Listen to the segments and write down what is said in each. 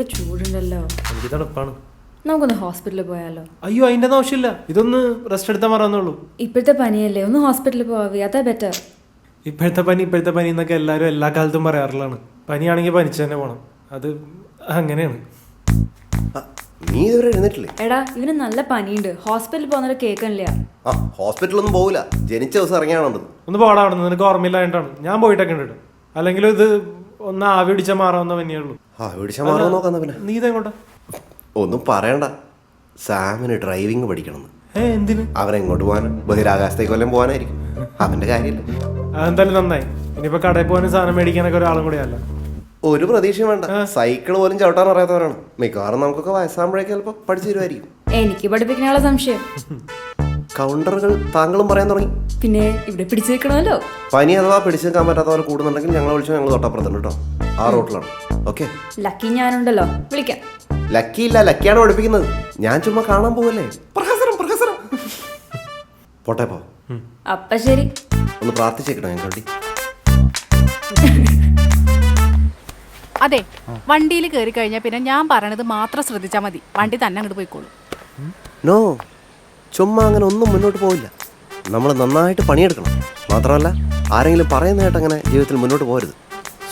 നല്ല ചൂടുണ്ടല്ലോ. എനിക്ക് തണുപ്പാണ്. നമുക്കൊന്ന് ഹോസ്പിറ്റലിൽ പോയാലോ? അയ്യോ അതിന്റെ ആവശ്യമില്ല. ഇതൊന്ന് റെസ്റ്റ് എടുത്താൽ മാറാന്നുള്ളൂ. ഇപ്പോഴത്തെ പനിയല്ലേ? ഒന്ന് ഹോസ്പിറ്റലിൽ പോവാ അതാ ബെറ്റർ ഇപ്പോഴത്തെ പനി ഇപ്പോഴത്തെ പനി എന്നൊക്കെ എല്ലാവരും എല്ലാ കാലത്തും പറയാറുള്ളതാണ്. പനിയാണെങ്കിൽ പനിച്ചു തന്നെ പോകണം അത് അങ്ങനെയാണ്. നീ ഇതുവരെ എഴുന്നേറ്റില്ലേ? എടാ ഇവന് നല്ല പനിയുണ്ട്. ഹോസ്പിറ്റലിൽ പോകുന്നവരെ കേൾക്കണില്ല. ആ ഹോസ്പിറ്റലൊന്നും പോകില്ല ജനിച്ച ദിവസം ഇറങ്ങിയാണെന്ന് ഒന്ന് പോടാ അവിടെ നിനക്ക് ഓർമ്മയില്ലായിട്ടാണ് ഞാൻ പോയിട്ടൊക്കെ ഉണ്ട് അല്ലെങ്കിലും ഇത് ഒന്ന് ആവി പിടിച്ചാൽ മാറാവുന്ന പനിയുള്ളൂ ആ പിടിച്ചാൽ മാറാൻ നോക്കാം പിന്നെ. നീ ഇതെങ്ങോട്ടാ ഒന്നും പറയണ്ട. സാമിന് ഡ്രൈവിംഗ് പഠിക്കണം ഏ എന്തിന്? അവൻ എങ്ങോട്ട് പോകാൻ? ബഹിരാകാശത്തേക്ക് വല്ലതും പോകാനായിരിക്കും. അവന്റെ കാര്യമില്ല. അതെന്തായാലും നന്നായി. ഇനിയിപ്പോ കടയിൽ പോകാനും സാധനം മേടിക്കാനൊക്കെ ഒരാളും കൂടി അല്ല ഒരു പ്രതീക്ഷയും വേണ്ട. സൈക്കിൾ പോലും ചവിട്ടാൻ അറിയാത്തവരാണ്. മിക്കവാറും നമുക്കൊക്കെ വയസ്സാകുമ്പോഴേക്കും ചിലപ്പോൾ പഠിച്ചു തരുമായിരിക്കും. എനിക്ക് പഠിപ്പിക്കാനുള്ള സംശയം. കൗണ്ടറുകൾ താങ്കളും പറയാൻ തുടങ്ങി. പിന്നെ ഇവിടെ പിടിച്ചു വെക്കണമല്ലോ പനി അഥവാ പിടിച്ചു നിൽക്കാൻ പറ്റാത്ത പോലെ കൂടുന്നുണ്ടെങ്കിൽ ഞങ്ങളെ വിളിച്ചു ഞങ്ങൾ തൊട്ടപ്പുറത്തുണ്ട് കേട്ടോ. ആ റോട്ടിലാണ്. ഓക്കെ ലക്കി ഞാനുണ്ടല്ലോ. വിളിക്കാം. ലക്കി ഇല്ല ലക്കിയാണ് പഠിപ്പിക്കുന്നത്. ഞാൻ ചുമ്മാ കാണാൻ പോവല്ലേ? പ്രഹസനം പ്രഹസനം. പോട്ടെ പോ. അപ്പൊ ശരി. ഒന്ന് പ്രാർത്ഥിച്ചേക്കണോ ഞാൻ വേണ്ടി. അതെ വണ്ടിയിൽ കയറി കഴിഞ്ഞാൽ പിന്നെ ഞാൻ പറയണത് മാത്രം ശ്രദ്ധിച്ചാൽ മതി. വണ്ടി തന്നെ അങ്ങോട്ട് പോയിക്കോളൂ. നോ ചുമ്മാ അങ്ങനെ ഒന്നും മുന്നോട്ട് പോവില്ല. നമ്മൾ നന്നായിട്ട് പണിയെടുക്കണം. മാത്രമല്ല ആരെങ്കിലും പറയുന്ന കേട്ട് അങ്ങനെ ജീവിതത്തിൽ മുന്നോട്ട് പോകരുത്.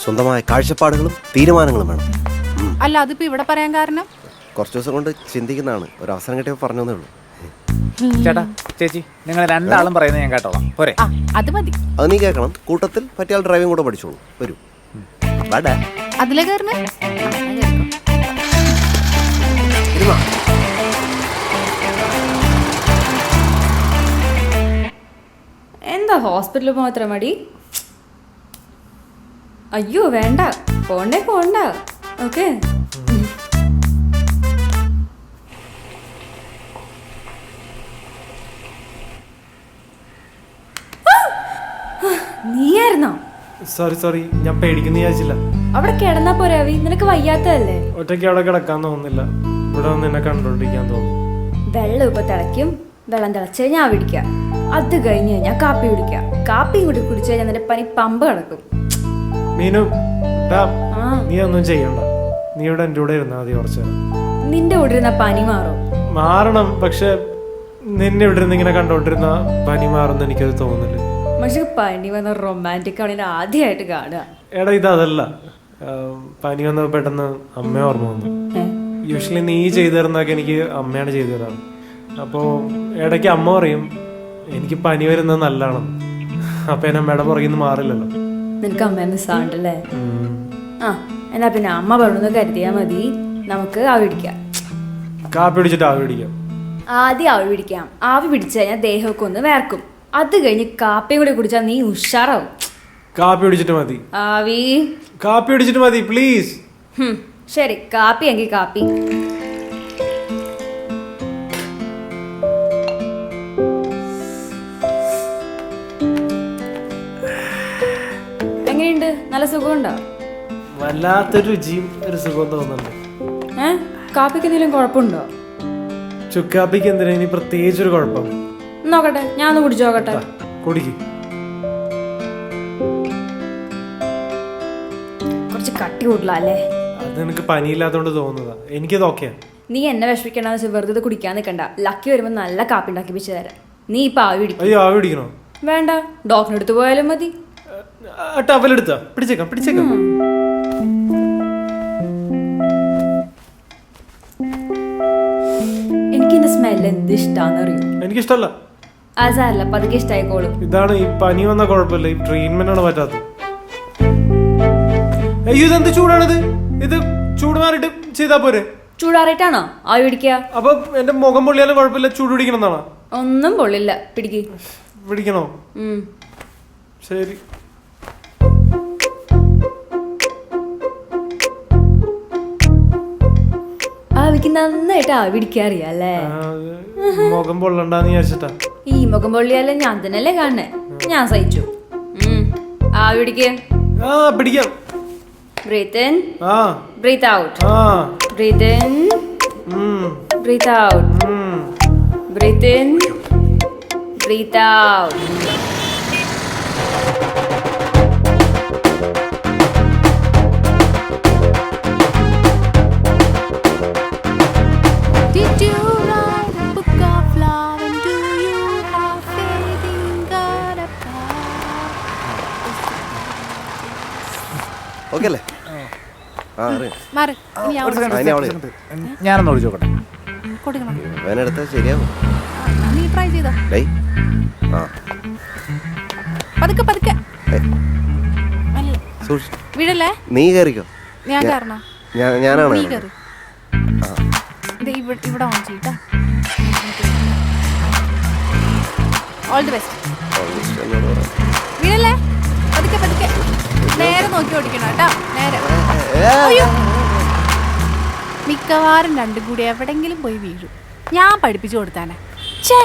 സ്വന്തമായ കാഴ്ചപ്പാടുകളും തീരുമാനങ്ങളും വേണം. അല്ല അതിപ്പോ ഇവിടെ പറയാൻ കാരണം? കുറച്ച് ദിവസം കൊണ്ട് ചിന്തിക്കുന്നതാണ്. ഒരു അവസരം കിട്ടിയപ്പോൾ പറഞ്ഞതേ ഉള്ളൂ. ചേട്ടാ ചേച്ചി നിങ്ങൾ രണ്ടാളും പറയുന്നത് ഞാൻ കേട്ടോളാം. പോരെ. ആ അത് മതി. അത് നീ കേൾക്കണം. കൂട്ടത്തിൽ പറ്റിയാൽ ഡ്രൈവിംഗ് കൂടെ പഠിച്ചോളൂ. വരൂ. വാടാ. അതിലെ ഇരുന്നോ? എന്താ ഹോസ്പിറ്റലിൽ അത്ര മടി? അയ്യോ വേണ്ട. പോണ്ടേ പോണ്ട. ഓക്കെ. നീയായിരുന്നോ? Sorry sorry. ഞാൻ പേടിക്കുന്ന വിചാരിച്ചില്ല. അവിടെ കിടന്നാ പോരെ അവി നിനക്ക് വയ്യാത്തതല്ലേ? ഒറ്റയ്ക്ക് അവിടെ കിടക്കാൻ തോന്നുന്നില്ല. ഇവിടെ വന്ന് എന്നെ കണ്ടോണ്ടിരിക്കാൻ തോന്നുന്നു. വെള്ളം ഇപ്പൊ തിളയ്ക്കും. വെള്ളം തിളച്ച് ഞാൻ പിടിക്കാം അത് കഴിഞ്ഞ് ഞാൻ കാപ്പി കുടിക്കാം. കാപ്പിയും കൂടി കുടിച്ചാൽ ഞാൻ നിന്റെ പനി പമ്പ് കിടക്കും. മീനു നീ ഒന്നും ചെയ്യണ്ട. നീ ഇവിടെ എന്റെ കൂടെ ഇരുന്നാൽ മതി കുറച്ച് നിന്റെ കൂടെ ഇരുന്ന പനി മാറും. മാറണം പക്ഷെ നിന്നെ ഇവിടെ ഇരുന്ന് ഇങ്ങനെ കണ്ടോണ്ടിരുന്ന പനി മാറുന്ന എനിക്കത് തോന്നുന്നില്ല. പക്ഷെ പനി വന്ന റൊമാന്റിക് ആണ് ആദ്യമായിട്ട് കാണുക. എടാ ഇത് അതല്ല. പനി വന്ന പെട്ടെന്ന് അമ്മ ഓർമ്മ വന്നു. യൂഷ്വലി നീ ചെയ്തു തരുന്നതൊക്കെ എനിക്ക് അമ്മയാണ് ചെയ്തു തരാറ്. അപ്പോൾ ഇടയ്ക്ക് അമ്മ പറയും എനിക്ക് പനി വരുന്നത് നല്ലതാണ് അപ്പൊ എന്നെ അമ്മയുടെ പുറകിൽ നിന്ന് മാറില്ലല്ലോ. നിനക്ക് അമ്മ മിസ്സാണ്ടല്ലേ ആ എന്നാ പിന്നെ അമ്മ പറഞ്ഞു കരുതിയാ മതി. നമുക്ക് ആവി പിടിക്കാം. കാപ്പി പിടിച്ചിട്ട് ആവി പിടിക്കാം. ആദ്യം ആവി പിടിക്കാം. ആവി പിടിച്ചു കഴിഞ്ഞാൽ ദേഹമൊക്കെ ഒന്ന് വേർക്കും. അത് കഴിഞ്ഞ് കാപ്പിയും കൂടി കുടിച്ചാൽ നീ ഉഷാറാവും. കാപ്പി പിടിച്ചിട്ട് മതി. ആവി. കാപ്പി പിടിച്ചിട്ട് മതി പ്ലീസ്. ഹും, ശരി. കാപ്പി എങ്കിൽ കാപ്പി. എങ്ങനെയുണ്ട് നല്ല സുഖമുണ്ടോ? വല്ലാത്തൊരു രുചിയും ഒരു സുഖവും തോന്നുന്നുണ്ട്. ഏ? കാപ്പിക്ക് എന്തെങ്കിലും കുഴപ്പമുണ്ടോ? ചുക്കാപ്പിക്ക് എന്തിനാ? ഇനി പ്രത്യേകിച്ചൊരു കുഴപ്പം. നോക്കട്ടെ ഞാൻ ഒന്ന് കുടിച്ചു നോക്കട്ടെ. കുടിക്ക്. കുറച്ച് കട്ടി കൂടുതലല്ലേ അത് നിനക്ക് പനിയില്ലാത്തതുകൊണ്ട് തോന്നുന്നതാ. എനിക്കത് ഓക്കെയാ. നീ എന്നെ വിഷമിക്കണ്ടെന്ന് വെച്ചാൽ വെറുതെ ഇത് കുടിക്കാൻ നിൽക്കണ്ട ലക്കി വരുമ്പോൾ നല്ല കാപ്പി ഉണ്ടാക്കി വെച്ച് തരാം. നീ ഇപ്പൊ ആവി പിടിക്കും. അയ്യോ ആവി പിടിക്കണോ? വേണ്ട ഡോക്ടറിനടുത്ത് പോയാലും മതി. ടവലെടുത്താ പിടിച്ചേക്കാം പിടിച്ചേക്കാം. എനിക്ക് സ്മെല്ല് എന്ത് ഇഷ്ടാന്ന് എനിക്ക് എനിക്കിഷ്ടമല്ല അത് സാരല്ല പതുക്കെ ഇഷ്ടായിക്കോളും ഇതാണ് ഈ പനി വന്ന കുഴപ്പമില്ല ഈ ട്രീറ്റ്മെന്റ് ആണ് പറ്റാത്തത്. അയ്യോ ഇതെന്ത് ചൂടാണിത്? ഇത് ചൂട് മാറിയിട്ട് ചെയ്താ പോരെ? ചൂടാറിയിട്ടാണോ? ആവി പിടിക്കുക. അപ്പൊ എന്റെ മുഖം പൊള്ളിയാലും കുഴപ്പമില്ല ചൂട് പിടിക്കണം എന്നാണോ? ഒന്നും പൊള്ളില്ല പിടിക്ക്. പിടിക്കണോ. ശരി. ആവിക്ക് നന്നായിട്ട് ആവി അല്ലേ? മുഖം പൊള്ളണ്ടെന്ന് വിചാരിച്ചിട്ടാ. ഈ മുഖം പൊള്ളിയാലേ ഞാൻ തന്നെയല്ലേ കാണണേ ഞാൻ സഹിച്ചു. ആവി പിടിക്കുക ആ പിടിക്കാം. ബ്രീത്ത് ഇൻ ആ. ബ്രീത്ത് ഔട്ട് ആ. Breathe in breathe out. Breathe in breathe out okay അല്ലേ ആ അറിയാം. മാറി ഇനി ഞാൻ second, അതിനെ അവളെ. ഞാനൊന്ന് ഓടിച്ചു നോക്കട്ടെ. കൊടുക്കണം. ഇവനെടുത്താൽ ശരിയാവും. ആ, നീ ട്രൈ ചെയ്തോ? ആ. പതുക്കെ പതുക്കെ. ഏയ്, അല്ല വീഴല്ലേ നീ കയറിക്കോ ഞാൻ കയറണോ ഞാൻ ഞാനാണ് നീ കയറുന്നത്. ദേ ഇത് ഇവിടെ ഇവിടെ ഓൺ ചെയ്യട്ടോ ഓൾ ദി ബെസ്റ്റ് എന്നോട്. വീഴല്ലേ പതുക്കെ പതുക്കെ നേരെ നോക്കി ഓടിക്കണം കേട്ടോ. നേരെ. മിക്കവാറും രണ്ടും കൂടി എവിടെങ്കിലും പോയി വീഴും. ഞാൻ പഠിപ്പിച്ചു കൊടുത്താനെ. ചേ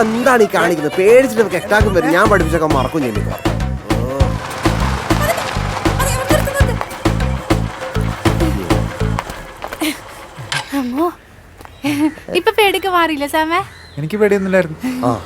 എന്താണ് ഈ കാണിക്കുന്നത്? പേടിച്ചിട്ട് കെട്ടാക്കും വരും. ഞാൻ പഠിപ്പിച്ചൊക്കെ മറക്കും നിർത്ത്. അമ്മോ. ഇപ്പൊ പേടിക്ക് മാറിയില്ല സാമേ? എനിക്ക് പേടിയൊന്നുമില്ലായിരുന്നു. ആ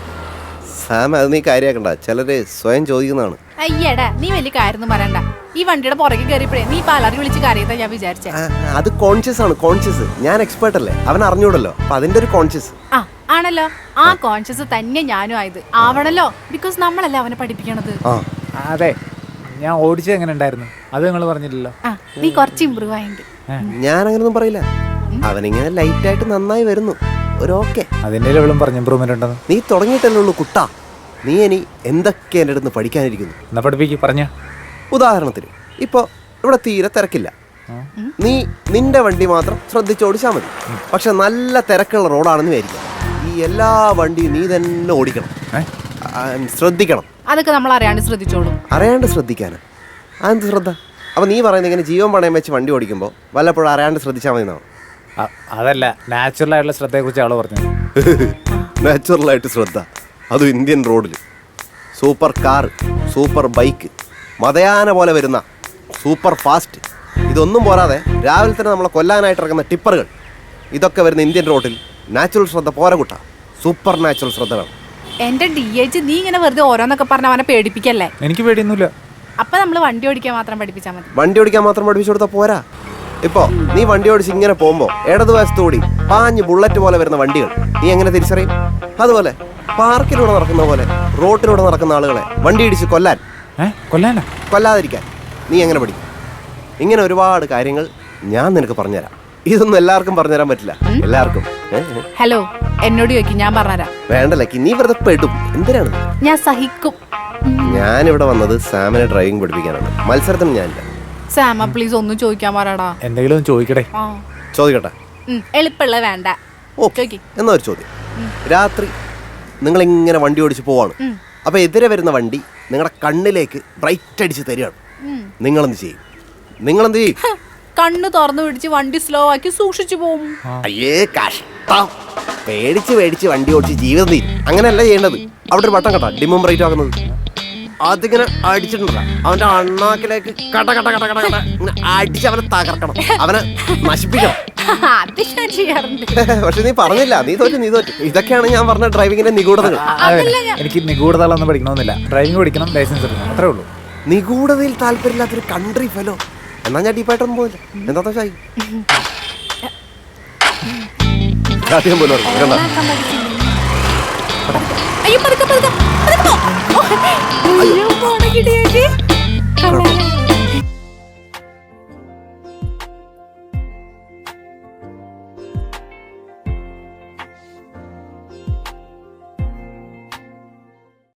സാം അത് നീ കാര്യാക്കണ്ട. ചിലര് സ്വയം ചോദിക്കുന്നതാണ്. അയ്യടാ നീ വലിയ കാര്യമൊന്നും പറയണ്ട. ഈ വണ്ടിയുടെ പുറകെ കയറിയപ്പോഴേ നീ പാലാറി വിളിച്ച് കരയത്താ ഞാൻ വിചാരിച്ചേ. ആ, അത് കോൺഷ്യസ് ആണ് കോൺഷ്യസ് ഞാൻ എക്സ്പേർട്ട് അല്ലേ? അവൻ അറിഞ്ഞൂടല്ലോ. അപ്പൊ അതിന്റെ ഒരു കോൺഷ്യസ് ആ ആണല്ലോ. ആ കോൺഷ്യസ് തന്നെ ഞാനും ആയത്. ആവണല്ലോ. ബിക്കോസ് നമ്മളല്ലേ അവനെ പഠിപ്പിക്കണത്. ആ. അതെ. ഞാൻ ഓടിച്ചത് എങ്ങനെ ഉണ്ടായിരുന്നു? അത് നിങ്ങൾ പറഞ്ഞില്ലല്ലോ. ആ നീ കുറച്ച് ഇമ്പ്രൂവ് ആയിണ്ട് ഞാൻ അങ്ങനൊന്നും പറയില്ല. അവനിങ്ങനെ ലൈറ്റ് ആയിട്ട് നന്നായി വരുന്നു. ഒരു ഓക്കെ. അതിന്റെ ലെവലും പറഞ്ഞു ഇമ്പ്രൂവ്മെന്റ് ഉണ്ടെന്ന്. നീ തുടങ്ങിയിട്ടല്ലേ ഉള്ളൂ കുട്ടാ. നീ ഇനി എന്തൊക്കെ എന്റെ അടുത്ത് പഠിക്കാനിരിക്കുന്നു? എന്നാ പഠിപ്പിക്കും പറഞ്ഞ. ഉദാഹരണത്തിന് ഇപ്പോൾ ഇവിടെ തീരെ തിരക്കില്ല. നീ നിന്റെ വണ്ടി മാത്രം ശ്രദ്ധിച്ചോടിച്ചാൽ മതി. പക്ഷെ നല്ല തിരക്കുള്ള റോഡാണെന്ന് വിചാരിക്കാം. ഈ എല്ലാ വണ്ടിയും നീ തന്നെ ഓടിക്കണം. ആ, ശ്രദ്ധിക്കണം. അതൊക്കെ നമ്മൾ അറിയാണ്ട് ശ്രദ്ധിച്ചോളൂ. അറിയാണ്ട് ശ്രദ്ധിക്കാനാ? അതെന്ത് ശ്രദ്ധ? അപ്പം നീ പറയുന്നത് ഇങ്ങനെ ജീവൻ പണയം വെച്ച് വണ്ടി ഓടിക്കുമ്പോൾ വല്ലപ്പോഴും അറിയാണ്ട് ശ്രദ്ധിച്ചാൽ മതി എന്നാണ് അതല്ല നാച്ചുറൽ ആയിട്ടുള്ള ശ്രദ്ധയെ ശ്രദ്ധയെക്കുറിച്ച് ആൾ പറഞ്ഞു നാച്ചുറലായിട്ട് ശ്രദ്ധ. അതും ഇന്ത്യൻ റോഡിൽ സൂപ്പർ കാർ സൂപ്പർ ബൈക്ക് മതയാന പോലെ വരുന്ന സൂപ്പർ ഫാസ്റ്റ്. ഇതൊന്നും പോരാതെ രാവിലെ തന്നെ നമ്മളെ കൊല്ലാനായിട്ട് ഇറങ്ങുന്ന ടിപ്പറുകൾ. ഇതൊക്കെ വരുന്ന ഇന്ത്യൻ റോഡിൽ നാച്ചുറൽ ശ്രദ്ധ പോരാ കുട്ട. സൂപ്പർ നാച്ചുറൽ ശ്രദ്ധ വേണം. എന്റെ ഡി എച്ച് നീ ഇങ്ങനെ വെറുതെ ഓരോന്നൊക്കെ പറഞ്ഞ അവനെ പേടിപ്പിക്കല്ലേ? എനിക്ക് പേടിയൊന്നുമില്ല. അപ്പൊ നമ്മൾ വണ്ടി ഓടിക്കാൻ മാത്രം പഠിപ്പിച്ചാൽ മതി. വണ്ടി ഓടിക്കാൻ മാത്രം പഠിപ്പിച്ചു കൊടുത്താൽ പോരാ. ഇപ്പോ നീ വണ്ടി ഓടിച്ച് ഇങ്ങനെ പോകുമ്പോ ഇടതുവശത്തോടി പാഞ്ഞ് ബുള്ളറ്റ് പോലെ വരുന്ന വണ്ടികൾ നീ എങ്ങനെ തിരിച്ചറിയും? അതുപോലെ പാർക്കിലൂടെ നടക്കുന്ന പോലെ റോട്ടിലൂടെ നടക്കുന്ന ആളുകളെ വണ്ടി ഇടിച്ച് കൊല്ലാൻ. കൊല്ലാനാ? കൊല്ലാതിരിക്കാൻ. നീ എങ്ങനെ പഠിക്കും? ഇങ്ങനെ ഒരുപാട് കാര്യങ്ങൾ ഞാൻ നിനക്ക് പറഞ്ഞുതരാം. ഇതൊന്നും എല്ലാവർക്കും പറഞ്ഞുതരാൻ പറ്റില്ല. എല്ലാവർക്കും. ഹലോ എന്നോട് ചോദിക്കും ഞാൻ പറഞ്ഞുതരാം. വേണ്ടല്ലേ നീ വെറുതെ പെടും. എന്തിനാണ്? ഞാൻ സഹിക്കും. ഞാൻ ഞാനിവിടെ വന്നത് സാമിനെ ഡ്രൈവിംഗ് പഠിപ്പിക്കാനാണ്. മത്സരത്തിന് ഞാനില്ല. സാമ പ്ലീസ് ഒന്നും ചോദിക്കാൻ പറയടാ എന്തെങ്കിലും ചോദിക്കട്ടെ ആ. ചോദിക്കട്ടെ. എളുപ്പമുള്ള വേണ്ട. എന്നാ ഒരു ചോദ്യം. രാത്രി നിങ്ങൾ ഇങ്ങനെ വണ്ടി ഓടിച്ച് പോവാണ്. അപ്പൊ എതിരെ വരുന്ന വണ്ടി നിങ്ങളുടെ കണ്ണിലേക്ക് ബ്രൈറ്റ് അടിച്ച് തരികയാണ്. നിങ്ങൾ എന്ത് ചെയ്യും? നിങ്ങൾ എന്ത് ചെയ്യും കണ്ണ് തുറന്നു പിടിച്ച് വണ്ടി സ്ലോ ആക്കി സൂക്ഷിച്ചു പോകും അയ്യേ കഷ്ടം. പേടിച്ച് പേടിച്ച് വണ്ടി ഓടിച്ച് ജീവിതം തീരും. അങ്ങനെയല്ല ചെയ്യേണ്ടത്. അവിടെ ഒരു വട്ടം കട്ടാ ഡിമും ബ്രൈറ്റ് ആക്കുന്നത്. അതിങ്ങനെ അടിച്ചിട്ടുണ്ടല്ല അവന്റെ അണ്ണാക്കിലേക്ക് കട കട കട കട കട. ഇങ്ങനെ അടിച്ച് അവനെ തകർക്കണം. അവനെ നശിപ്പിക്കണം. അത് ഞാൻ ചെയ്യാറുണ്ട്. പക്ഷെ നീ പറഞ്ഞില്ല. നീ തോറ്റു നീ തോറ്റു. ഇതൊക്കെയാണ് ഞാൻ പറഞ്ഞ ഡ്രൈവിങ്ങിന്റെ നിഗൂഢതകൾ. എനിക്ക് നിഗൂഢതകളൊന്നും പഠിക്കണമെന്നില്ല. ഡ്രൈവിംഗ് പഠിക്കണം ലൈസൻസ് എടുക്കണം. അത്രേ ഉള്ളൂ. നിഗൂഢതയിൽ താല്പര്യമില്ലാത്തൊരു കൺട്രി ഫെലോ എന്നാ ഞാൻ ഡീപ്പായിട്ടൊന്നും പോയില്ല എന്താ ഷായി ആദ്യം പോലും ഓർമ്മ. കണ്ടോ? നന്നാക്കാൻ പഠിച്ചില്ലേ? പോണ കിട്ടിയേക്ക്